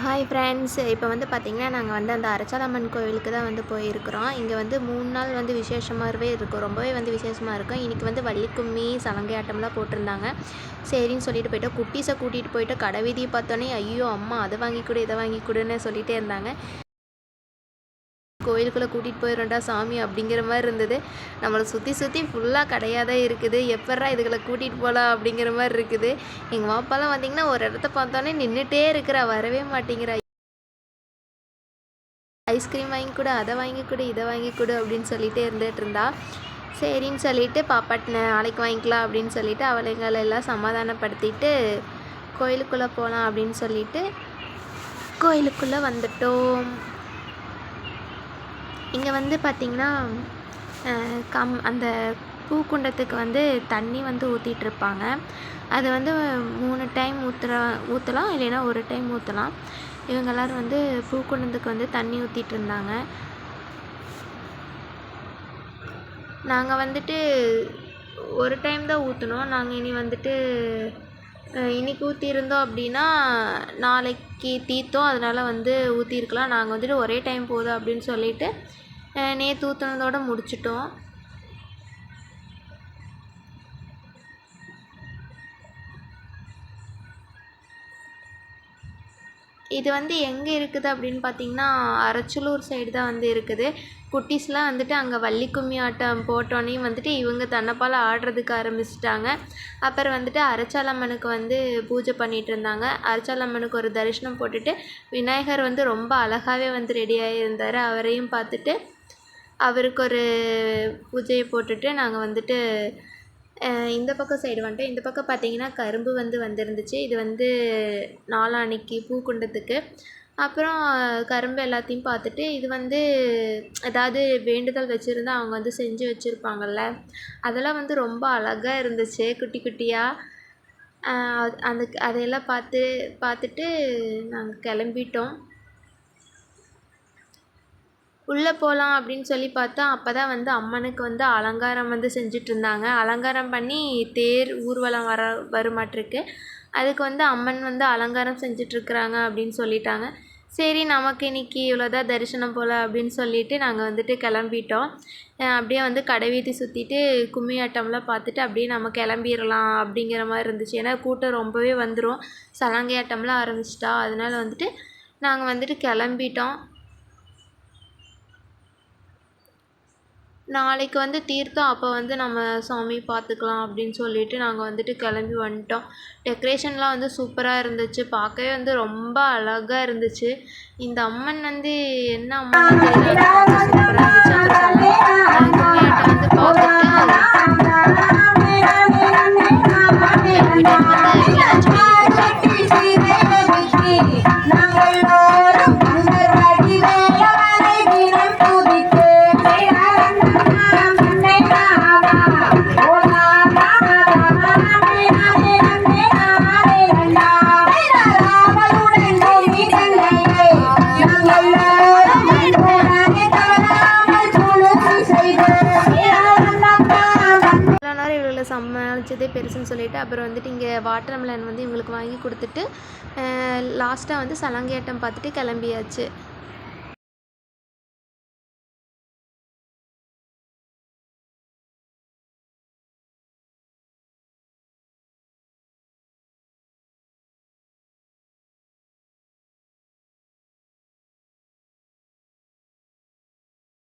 Hi friends இப்போ வந்து பார்த்திங்கன்னா நாங்கள் வந்து அந்த அரச்சாலம்மன் கோவிலுக்கு தான் வந்து போயிருக்கிறோம். இங்கே வந்து மூணு நாள் வந்து விசேஷமாகவே இருக்கும். ரொம்பவே வந்து விசேஷமாக இருக்கும். இன்றைக்கி வந்து வள்ளிக்கும்மி சலங்கை ஆட்டம்லாம் போட்டிருந்தாங்க. சரின்னு சொல்லிட்டு போயிட்டோம். குட்டீஸை கூட்டிகிட்டு போயிட்டு கடை வீதியை பார்த்தோன்னே ஐயோ அம்மா அதை வாங்கி கொடு இதை வாங்கி கொடுன்னு சொல்லிகிட்டே இருந்தாங்க. கோயிலுக்குள்ளே கூட்டிகிட்டு போயிடும்டா சாமி அப்படிங்கிற மாதிரி இருந்தது. நம்மளை சுற்றி சுற்றி ஃபுல்லாக கடையாக தான் இருக்குது. எப்பட்றா இதுகளை கூட்டிகிட்டு போகலாம் அப்படிங்கிற மாதிரி இருக்குது. எங்கள் மாப்பாலாம் வந்தீங்கன்னா ஒரு இடத்த பார்த்தோன்னே நின்றுட்டே இருக்கிறா. வரவே மாட்டேங்கிறா. ஐஸ்கிரீம் வாங்கி கொடு அதை வாங்கி கொடு இதை வாங்கி கொடு அப்படின்னு சொல்லிகிட்டே இருந்துகிட்டு இருந்தா. சரின்னு சொல்லிட்டு பாப்பாட்டின நாளைக்கு வாங்கிக்கலாம் அப்படின்னு சொல்லிட்டு அவளைங்களை எல்லாம் சமாதானப்படுத்திட்டு கோயிலுக்குள்ளே போகலாம் அப்படின்னு சொல்லிட்டு கோயிலுக்குள்ளே வந்துட்டோம். இங்கே வந்து பார்த்திங்கன்னா கம் அந்த பூக்குண்டத்துக்கு வந்து தண்ணி வந்து ஊற்றிட்டுருப்பாங்க அது வந்து மூணு டைம் ஊற்றுற ஊற்றலாம் இல்லைன்னா ஒரு டைம் ஊற்றலாம் இவங்க எல்லோரும் வந்து பூக்குண்டத்துக்கு வந்து தண்ணி ஊற்றிட்டு இருந்தாங்க நாங்கள் வந்துட்டு ஒரு டைம் தான் ஊற்றினோம் நாங்கள் இனி வந்துட்டு இன்றைக்கி ஊற்றிருந்தோம் அப்படின்னா நாளைக்கு தீர்த்தோம். அதனால் வந்து ஊற்றிருக்கலாம் நாங்கள் வந்துட்டு ஒரே டைம் போதும் அப்படின்னு சொல்லிவிட்டு நேற்று ஊற்றுனதோட முடிச்சிட்டோம். இது வந்து எங்கே இருக்குது அப்படின்னு பார்த்தீங்கன்னா அரச்சலூர் சைடு தான் வந்து இருக்குது. குட்டீஸ்லாம் வந்துட்டு அங்கே வள்ளி கும்மி ஆட்டம் போட்டோன்னே வந்துட்டு இவங்க தன்னைப்பால் ஆடுறதுக்கு ஆரம்பிச்சிட்டாங்க. அப்புறம் வந்துட்டு அரச்சாலம்மனுக்கு வந்து பூஜை பண்ணிகிட்டு இருந்தாங்க. அரச்சாலம்மனுக்கு ஒரு தரிசனம் போட்டுட்டு விநாயகர் வந்து ரொம்ப அழகாகவே வந்து ரெடியாக இருந்தார் அவரையும் பார்த்துட்டு அவருக்கு ஒரு பூஜையை போட்டுட்டு நாங்கள் வந்துட்டு இந்த பக்கம் சைடு வந்துட்டோம் இந்த பக்கம் பார்த்தீங்கன்னா கரும்பு வந்து வந்திருந்துச்சு. இது வந்து நாளான்னைக்கு பூக்குண்டத்துக்கு. அப்புறம் கரும்பு எல்லாத்தையும் பார்த்துட்டு இது வந்து ஏதாவது வேண்டுதல் வச்சுருந்தா அவங்க வந்து செஞ்சு வச்சுருப்பாங்கல்ல. அதெல்லாம் வந்து ரொம்ப அழகாக இருந்துச்சு குட்டி குட்டியாக அந்த அதையெல்லாம் பார்த்து பார்த்துட்டு நாங்கள் கிளம்பிட்டோம். உள்ளே போகலாம் அப்படின்னு சொல்லி பார்த்தா அப்போ தான் வந்து அம்மனுக்கு வந்து அலங்காரம் வந்து செஞ்சிட்ருந்தாங்க. அலங்காரம் பண்ணி தேர் ஊர்வலம் வர வருமாட்டிருக்கு. அதுக்கு வந்து அம்மன் வந்து அலங்காரம் செஞ்சிட்ருக்குறாங்க அப்படின்னு சொல்லிட்டாங்க. சரி நமக்கு இன்றைக்கி இவ்வளோதான் தரிசனம் போல் அப்படின்னு சொல்லிட்டு நாங்கள் வந்துட்டு கிளம்பிட்டோம். அப்படியே வந்து கடை வீதி சுற்றிட்டு கும்மி ஆட்டம்லாம் பார்த்துட்டு அப்படியே நம்ம கிளம்பிடலாம் அப்படிங்கிற மாதிரி இருந்துச்சு. ஏன்னா கூட்டம் ரொம்பவே வந்துடும் சலங்கை ஆட்டம்லாம் ஆரம்பிச்சிட்டா. அதனால வந்துட்டு நாங்கள் வந்துட்டு கிளம்பிட்டோம். நாளைக்கு வந்து தீர்த்தம் அப்போ வந்து நம்ம சாமி பார்த்துக்கலாம் அப்படின்னு சொல்லிட்டு நாங்கள் வந்துட்டு கிளம்பி வந்துட்டோம் டெக்கரேஷன்லாம் வந்து சூப்பராக இருந்துச்சு பார்க்கவே வந்து ரொம்ப அழகாக இருந்துச்சு இந்த அம்மன் வந்து என்ன அம்மன் தெரியல சூப்பராக இருந்துச்சு அப்புறம் சமாளித்ததே பெருசுன்னு சொல்லிவிட்டு அப்புறம் வந்துட்டு இங்கே வாட்டர்மெலன் வந்து இவங்களுக்கு வாங்கி கொடுத்துட்டு லாஸ்ட்டாக வந்து சலங்கையாட்டம் பார்த்துட்டு கிளம்பியாச்சு.